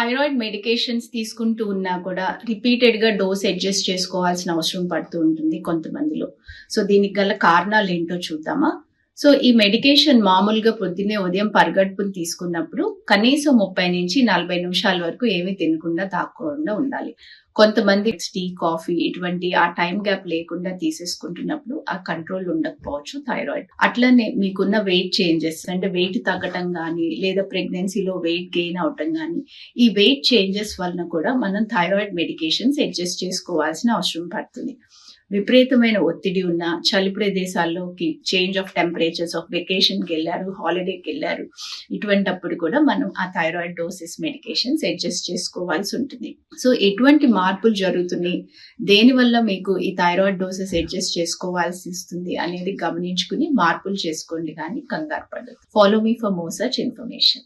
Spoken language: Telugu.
థైరాయిడ్ మెడికేషన్స్ తీసుకుంటూ ఉన్నా కూడా రిపీటెడ్గా డోస్ అడ్జస్ట్ చేసుకోవాల్సిన అవసరం పడుతూ ఉంటుంది కొంతమందిలో. సో దీనికి గల కారణాలు ఏంటో చూద్దామా? సో ఈ మెడికేషన్ మామూలుగా పొద్దున్నే ఉదయం పరిగడుపుని తీసుకున్నప్పుడు కనీసం ముప్పై నుంచి నలభై నిమిషాల వరకు ఏమీ తినకుండా తాక్కోకుండా ఉండాలి. కొంతమంది టీ కాఫీ ఇటువంటి ఆ టైం గ్యాప్ లేకుండా తీసేసుకుంటున్నప్పుడు ఆ కంట్రోల్ ఉండకపోవచ్చు థైరాయిడ్ అట్లనే మీకున్న వెయిట్ చేంజెస్ అంటే వెయిట్ తగ్గటం కానీ లేదా ప్రెగ్నెన్సీలో వెయిట్ గెయిన్ అవటం కానీ ఈ వెయిట్ చేంజెస్ వలన కూడా మనం థైరాయిడ్ మెడికేషన్స్ అడ్జస్ట్ చేసుకోవాల్సిన అవసరం పడుతుంది. విపరీతమైన ఒత్తిడి ఉన్న చలి ప్రదేశాల్లోకి చేంజ్ ఆఫ్ టెంపరేచర్స్ ఆఫ్ వెకేషన్కి వెళ్ళారు హాలిడేకి వెళ్ళారు. ఇటువంటప్పుడు కూడా మనం ఆ థైరాయిడ్ డోసెస్ మెడికేషన్స్ అడ్జస్ట్ చేసుకోవాల్సి ఉంటుంది. సో ఎటువంటి మార్పులు జరుగుతున్నాయి? దేనివల్ల మీకు ఈ థైరాయిడ్ డోసెస్ అడ్జస్ట్ చేసుకోవాల్సి వస్తుంది అనేది గమనించుకుని మార్పులు చేసుకోండి కానీ కంగారు పడదు follow me for more such information